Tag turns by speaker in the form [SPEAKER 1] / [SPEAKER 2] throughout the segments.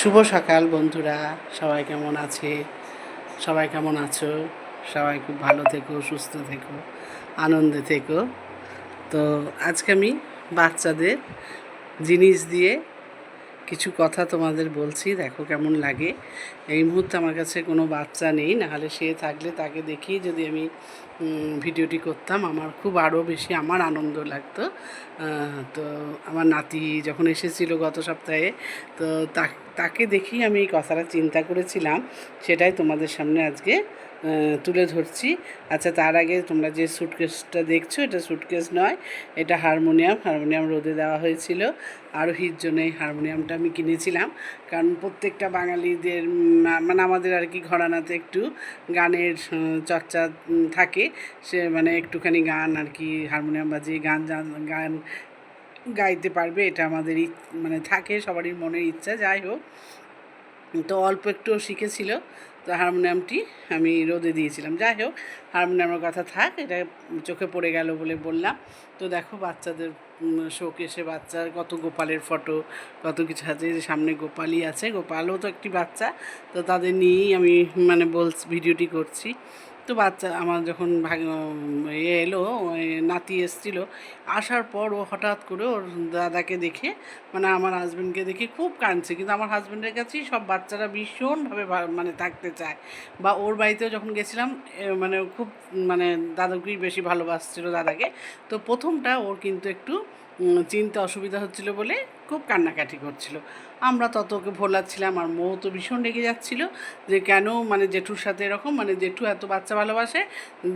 [SPEAKER 1] শুভ সকাল বন্ধুরা। সবাই কেমন আছে? সবাই কেমন আছো? সবাই খুব ভালো থেকো, সুস্থ থেকো, আনন্দে থেকো। তো আজকে আমি বাচ্চাদের জিনিস দিয়ে কিছু কথা তোমাদের বলছি, দেখো কেমন লাগে। এই মুহূর্তে আমার কাছে কোনো বাচ্চা নেই, নাহলে সে থাকলে তাকে দেখিয়ে যদি আমি ভিডিওটি করতাম, আমার খুব আরও বেশি আমার আনন্দ লাগতো। তো আমার নাতি যখন এসেছিল গত সপ্তাহে তো, তাকে দেখেই আমি এই কথাটা চিন্তা করেছিলাম, সেটাই তোমাদের সামনে আজকে তুলে ধরছি। আচ্ছা তার আগে তোমরা যে সুটকেসটা দেখছ, এটা সুটকেস নয়, এটা হারমোনিয়াম। হারমোনিয়াম রোদে দেওয়া হয়েছিল। আরোহীর জন্য এই হারমোনিয়ামটা আমি কিনেছিলাম। কারণ প্রত্যেকটা বাঙালিদের মানে আমাদের আর কি ঘরানাতে একটু গানের চর্চা থাকে। সে মানে একটুখানি গান আর কি, হারমোনিয়াম বাজিয়ে গান গান গাইতে পারবে, এটা আমাদের মানে থাকে, সবারই মনের ইচ্ছা, যাই হোক। তো অল্প একটু শিখেছিল, তো হারমোনিয়ামটি আমি রোদে দিয়েছিলাম। যাই হোক, হারমোনিয়ামের কথা থাক, এটা চোখে পড়ে গেল বলে বললাম। তো দেখো, বাচ্চাদের শোকেসে বাচ্চার কত গোপালের ফটো, কত কিছু আছে যে সামনে গোপালই আছে, গোপালও তো একটি বাচ্চা, তো তাদের নিয়েই আমি মানে বলছি, ভিডিওটি করছি। তো বাচ্চা, আমার যখন ভাগ এ এলো নাতি এসেছিল, আসার পর ও হঠাৎ করে ওর দাদাকে দেখে মানে আমার হাজব্যান্ডকে দেখে খুব কাঁদছে। কিন্তু আমার হাজব্যান্ডের কাছেই সব বাচ্চারা ভীষণভাবে মানে থাকতে চায়। বা ওর বাড়িতেও যখন গেছিলাম মানে খুব মানে দাদাকেই বেশি ভালোবাসছিল দাদাকে। তো প্রথমটা ওর কিন্তু একটু চিনতে অসুবিধা হচ্ছিল বলে খুব কান্নাকাটি করছিল। আমরা তত ওকে ভোলাচ্ছিলাম, আর মৌ তো ভীষণ রেগে যাচ্ছিল যে কেন মানে জেঠুর সাথে এরকম মানে জেঠু এত বাচ্চা ভালোবাসে,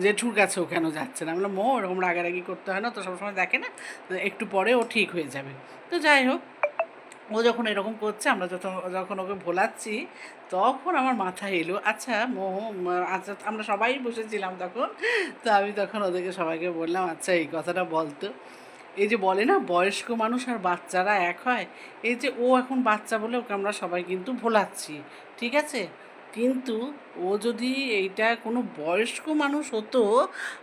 [SPEAKER 1] জেঠুর কাছেও কেন যাচ্ছে না? আমরা মৌ এরকম রাগারাগি করতে হয় না, তো সবসময় দেখে না একটু পরে ও ঠিক হয়ে যাবে। তো যাই হোক, ও যখন এরকম করছে, আমরা যখন যখন ওকে ভোলাচ্ছি, তখন আমার মাথায় এলো আচ্ছা মো আচ্ছা আমরা সবাই বসেছিলাম তখন। তো আমি তখন ওদেরকে সবাইকে বললাম আচ্ছা এই কথাটা বলতো। এই যে বলে না বয়স্ক মানুষ আর বাচ্চারা এক হয় এই যে ও এখন বাচ্চা বলে ওকে আমরা সবাই কিন্তু ভোলাচ্ছি ঠিক আছে? কিন্তু ও যদি এইটা কোনো বয়স্ক মানুষ হতো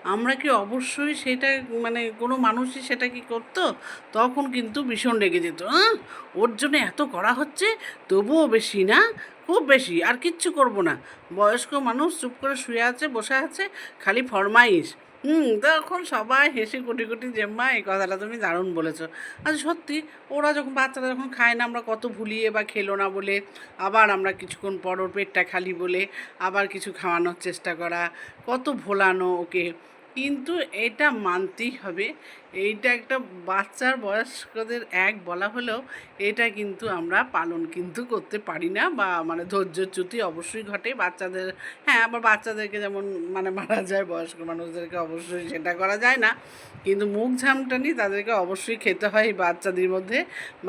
[SPEAKER 1] আমরা কি অবশ্যই সেটা মানে কোনো মানুষই সেটা কি করতো? তখন কিন্তু ভীষণ রেগে যেত "আহ, ওর জন্য এত করা হচ্ছে তবুও বেশি না খুব বেশি আর কিচ্ছু করব না। বয়স্ক মানুষ চুপ করে শুয়ে আছে বসে আছে খালি ফরমাইশ। হুম, তখন সবাই হেসে কোটি কোটি, জেম্মা, এই কথাটা তুমি দারুণ বলেছ। আর সত্যি, ওরা যখন বাচ্চারা যখন খায় না, আমরা কত ভুলিয়ে বা খেলো না বলে, আবার আমরা কিছুক্ষণ পর ওর পেটটা খালি বলে আবার কিছু খাওয়ানোর চেষ্টা করা, কত ভোলানো ওকে। কিন্তু এটা মানতেই হবে। এইটা একটা বাচ্চার বয়স্কদের এক বলা হলেও এটা কিন্তু আমরা পালন কিন্তু করতে পারি না বা মানে ধৈর্যচ্যুতি অবশ্যই ঘটে। বাচ্চাদের হ্যাঁ আবার বাচ্চাদেরকে যেমন মানে মারা যায়, বয়স্ক মানুষদেরকে অবশ্যই সেটা করা যায় না। কিন্তু মুখ ঝামটানি তাদেরকে অবশ্যই খেতে হয় বাচ্চাদের মধ্যে,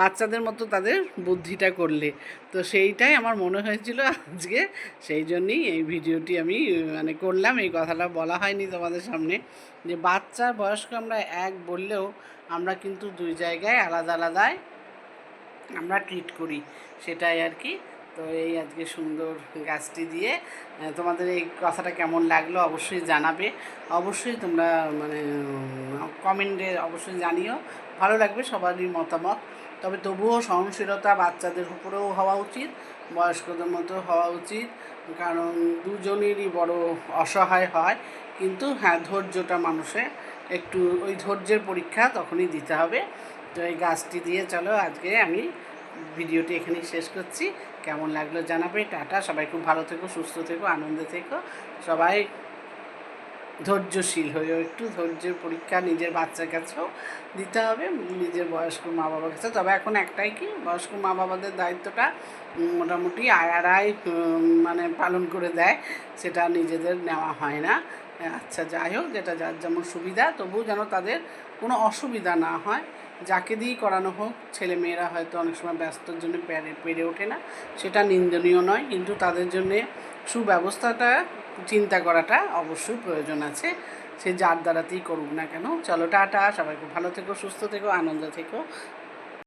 [SPEAKER 1] বাচ্চাদের মতো তাদের বুদ্ধিটা করলে। তো সেইটাই আমার মনে হয়েছিল আজকে। সেই জন্যই এই ভিডিওটি আমি মানে করলাম। এই কথাটা বলা হয়নি তোমাদের সামনে। যে বাচ্চার বয়স্ক আমরা এক বললেও আমরা কিন্তু দুই জায়গায় আলাদা আলাদায় আমরা ট্রিট করি, সেটাই আর কি। তো এই আজকে সুন্দর গাছটি দিয়ে তোমাদের এই কথাটা কেমন লাগল অবশ্যই জানাবে। অবশ্যই তোমরা মানে কমেন্টে অবশ্যই জানিও। ভালো লাগবে সবারই মতামত। তবে তবুও সহনশীলতা বাচ্চাদের উপরেও হওয়া উচিত, বয়স্কদের মতো হওয়া উচিত। কারণ দুজনেরই বড় অসহায় হয়। কিন্তু হ্যাঁ ধৈর্যটা মানুষে একটু ওই ধৈর্যের পরীক্ষা তখনই দিতে হবে। তো এই গাছটি দিয়ে চলো, আজকে আমি ভিডিওটি এখানেই শেষ করছি। কেমন লাগল জানাবে, টাটা। সবাই খুব ভালো থেকো, সুস্থ থেকো, আনন্দে থেকো। সবাই ধৈর্যশীল হয়েও একটু ধৈর্যের পরীক্ষা নিজের বাচ্চার কাছেও দিতে হবে, নিজের বয়স্ক মা বাবার কাছে তবে এখন একটাই কি, বয়স্ক মা বাবাদের দায়িত্বটা মোটামুটি আয়ারাই মানে পালন করে দেয়, সেটা নিজেদের নেওয়া হয় না। আচ্ছা যাই হোক, যেটা যার যেমন সুবিধা, তবুও যেন তাদের কোনো অসুবিধা না হয়। যাকে দিয়েই করানো হোক ছেলে মেয়েরা হয়তো অনেক সময় ব্যস্তর জন্য পেরে পেরে ওঠে না, সেটা নিন্দনীয় নয়। কিন্তু তাদের জন্যে সুব্যবস্থাটা, চিন্তা করাটা অবশ্যই প্রয়োজন আছে। সে যার দ্বারাতেই করুক না কেন। চলো, টাটা। সবাই খুব ভালো থেকো, সুস্থ থেকো, আনন্দ থেকো।